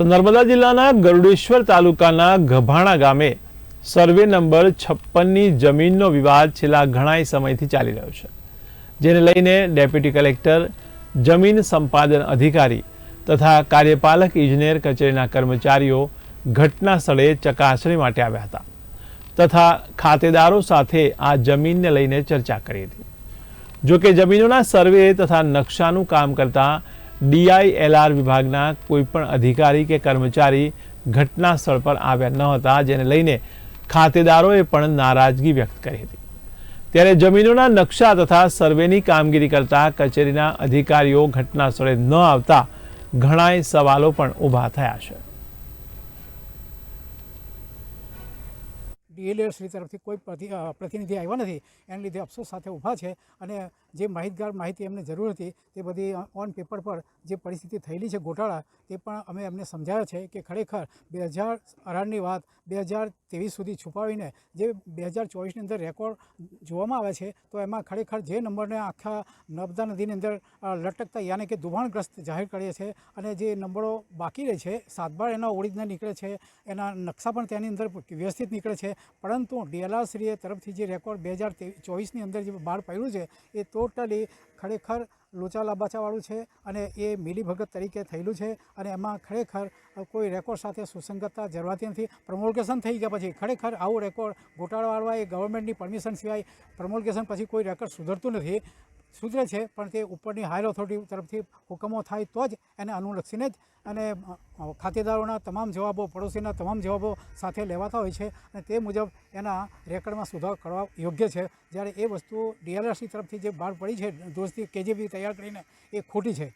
તો નર્મદા જિલ્લાના ગરુડેશ્વર તાલુકાના ગભાણા ગામે સર્વે નંબર છપ્પનની જમીનનો વિવાદ છેલ્લા ઘણાય સમયથી ચાલી રહ્યો છે, જેને લઈને ડેપ્યુટી કલેક્ટર, જમીન સંપાદન અધિકારી તથા કાર્યપાલક, ઇજનેર કચેરીના કર્મચારીઓ ઘટના સ્થળે ચકાસણી માટે આવ્યા હતા તથા ખાતેદારો સાથે આ જમીનને લઈને ચર્ચા કરી હતી. જોકે જમીનોના સર્વે તથા નકશાનું કામ કરતા ડીઆઈએલઆર વિભાગના કોઈપણ અધિકારી કે કર્મચારી ઘટના સ્થળ પર આવ્યા ન હતા, જેને લઈને ખાતેદારોએ પણ નારાજગી વ્યક્ત કરી હતી. ત્યારે જમીનોના નકશા તથા સર્વેની કામગીરી કરતા કચેરીના અધિકારીઓ ઘટના સ્થળે ન આવતા ઘણાય સવાલો પણ ઊભા થયા છે. ડીએલએ તરફથી કોઈ પ્રતિનિધિ આવ્યા નથી. એને લીધે અફસોસ સાથે ઊભા છે અને જે માહિતગાર માહિતી એમને જરૂર હતી, તે બધી ઓન પેપર પર જે પરિસ્થિતિ થયેલી છે ગોટાળા, તે પણ અમે એમને સમજાવ્યા છે કે ખરેખર બે હજાર અઢારની વાત બે હજાર ત્રેવીસ સુધી છુપાવીને જે બે હજાર ચોવીસની અંદર રેકોર્ડ જોવામાં આવે છે, તો એમાં ખરેખર જે નંબરને આખા નર્મદા નદીની અંદર લટકતા યાને કે દુભાણગ્રસ્ત જાહેર કરીએ છે અને જે નંબરો બાકી રહે છે, સાતબાર એના ઓરિજિનલ નીકળે છે, એના નકશા પણ તેની અંદર વ્યવસ્થિત નીકળે છે, પરંતુ ડીએલઆર શ્રીએ તરફથી જે રેકોર્ડ બે હજાર ચોવીસની અંદર જે બહાર પડ્યું છે, એ ટોટલી ખરેખર લોચા લાબાચાવાળું છે અને એ મિલીભગત તરીકે થયેલું છે અને એમાં ખરેખર કોઈ રેકોર્ડ સાથે સુસંગતતા જરવાતી નથી. પ્રમોલ્ગેશન થઈ ગયા પછી ખરેખર આવું રેકોર્ડ ગોટાળાવાળવા એ ગવર્મેન્ટની પરમિશન સિવાય પ્રમોલ્ગેશન પછી કોઈ રેકોર્ડ સુધરતું નથી. સુધરે છે, પણ તે ઉપરની હાયર ઓથોરિટી તરફથી હુકમો થાય તો જ એને અનુલક્ષીને જ અને ખાતેદારોના તમામ જવાબો, પડોશીના તમામ જવાબો સાથે લેવાતા હોય છે અને તે મુજબ એના રેકર્ડમાં સુધાર કરવા યોગ્ય છે. જ્યારે એ વસ્તુ ડીએલઆરસી તરફથી જે બહાર પડી છે, દોસ્તી કેજીબી તૈયાર કરીને એ ખોટી છે.